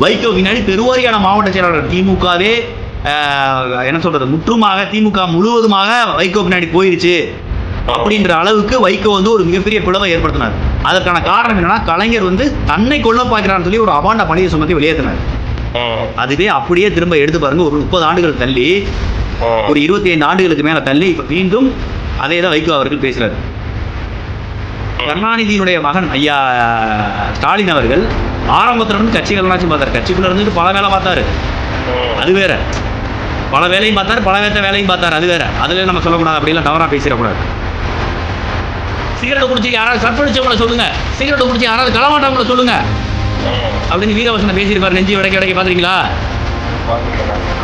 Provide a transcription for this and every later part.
வைகோ பின்னாடி பெருவாரியான மாவட்ட செயலாளர் திமுகவே என்ன சொல்றது முற்றுமாக திமுக முழுவதுமாக வைகோ பின்னாடி போயிருச்சு. அப்படின்ற அளவுக்கு வைகோ வந்து ஒரு மிகப்பெரிய பிளவை ஏற்படுத்தினார். அதற்கான காரணம் என்னன்னா கலைஞர் வந்து தன்னை கொல்ல பார்க்கிறான்னு சொல்லி ஒரு அபாண்ட பணியை சுமத்தி வெளியேற்றினார். அதுவே அப்படியே திரும்ப எடுத்து பாருங்க ஒரு முப்பது ஆண்டுகள் தள்ளி. ஒரு இருபத்தி ஐந்து ஆண்டுகளுக்கு மேல தள்ளி இப்ப மீண்டும் அதே தான் வைகோ அவர்கள் பேசுறாரு. கருணாநிதியினுடைய மகன் ஐயா ஸ்டாலின் அவர்கள் ஆரம்பத்துல இருந்து கட்சிகள்னாச்சும் பார்த்தாரு கட்சிக்குள்ள இருந்துட்டு பல வேலை பார்த்தாரு. அது வேற. பல வேலையும் பார்த்தாரு பல வேத்த வேலையும் பார்த்தாரு. அது வேற. அதுல நம்ம சொல்லக்கூடாது அப்படிலாம் தவறாக பேசிடக்கூடாது. சிகரெட் குடிச்சு யாராவது கற்பழிச்சவங்கள சொல்லுங்க. சிகரெட் குடிச்சு யாராவது களமாட்டவங்கள சொல்லுங்க. அப்படின்னு வீரவசனம் பேசியிருப்பாரு. நெஞ்சு விடைக்க விடைக்க பாத்தீங்களா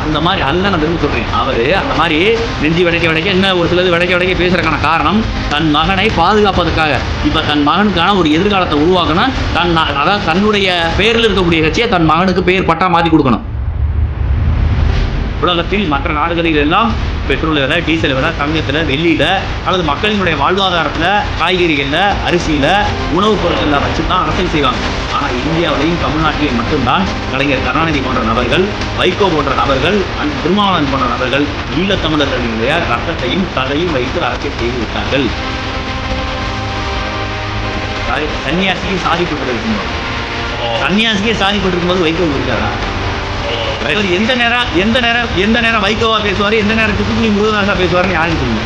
அந்த மாதிரி அல்ல நான் திரும்ப சொல்றேன் அவர் அந்த மாதிரி நெஞ்சு விடைக்க விடைக்க என்ன ஒரு சிலது விடைக்க விடைக்க பேசுறதுக்கான காரணம் தன் மகனை பாதுகாப்பதற்காக. இப்போ தன் மகனுக்கான ஒரு எதிர்காலத்தை உருவாக்கணும். தன் அதாவது தன்னுடைய பேரில் இருக்கக்கூடிய கட்சியை தன் மகனுக்கு பேர் பட்டா மாற்றி கொடுக்கணும். உலகத்தில் மற்ற நாடுகளில் எல்லாம் பெட்ரோல் விலை டீசல் விலை தங்கத்தில் வெள்ளியில் அல்லது மக்களினுடைய வாழ்வாதாரத்தில் காய்கறிகளில் அரிசியில் உணவுப் பொருட்களில் வச்சு தான் அரசியல் செய்வாங்க. ஆனால் இந்தியாவிலையும் தமிழ்நாட்டிலையும் மட்டும்தான் கலைஞர் கருணாநிதி போன்ற நபர்கள் வைகோ போன்ற நபர்கள் அண்ட் திருமாவளவன் போன்ற நபர்கள் ஈழத்தமிழர்களுடைய ரத்தத்தையும் தலையும் வைத்து அரசியல் செய்து விட்டார்கள். சாதி- சன்னியாசிக்கு சாதிப்பட்டு இருக்கும்போது. சன்னியாசிக்கே சாதிப்பட்டு இருக்கும்போது வைகோ இருக்காரா எந்த நேரம் எந்த நேரம் எந்த நேரம் வைகோவா பேசுவார் எந்த நேரம் துத்துக்குடி முருகதாசா பேசுவார்னு யாருன்னு சொல்லுங்க.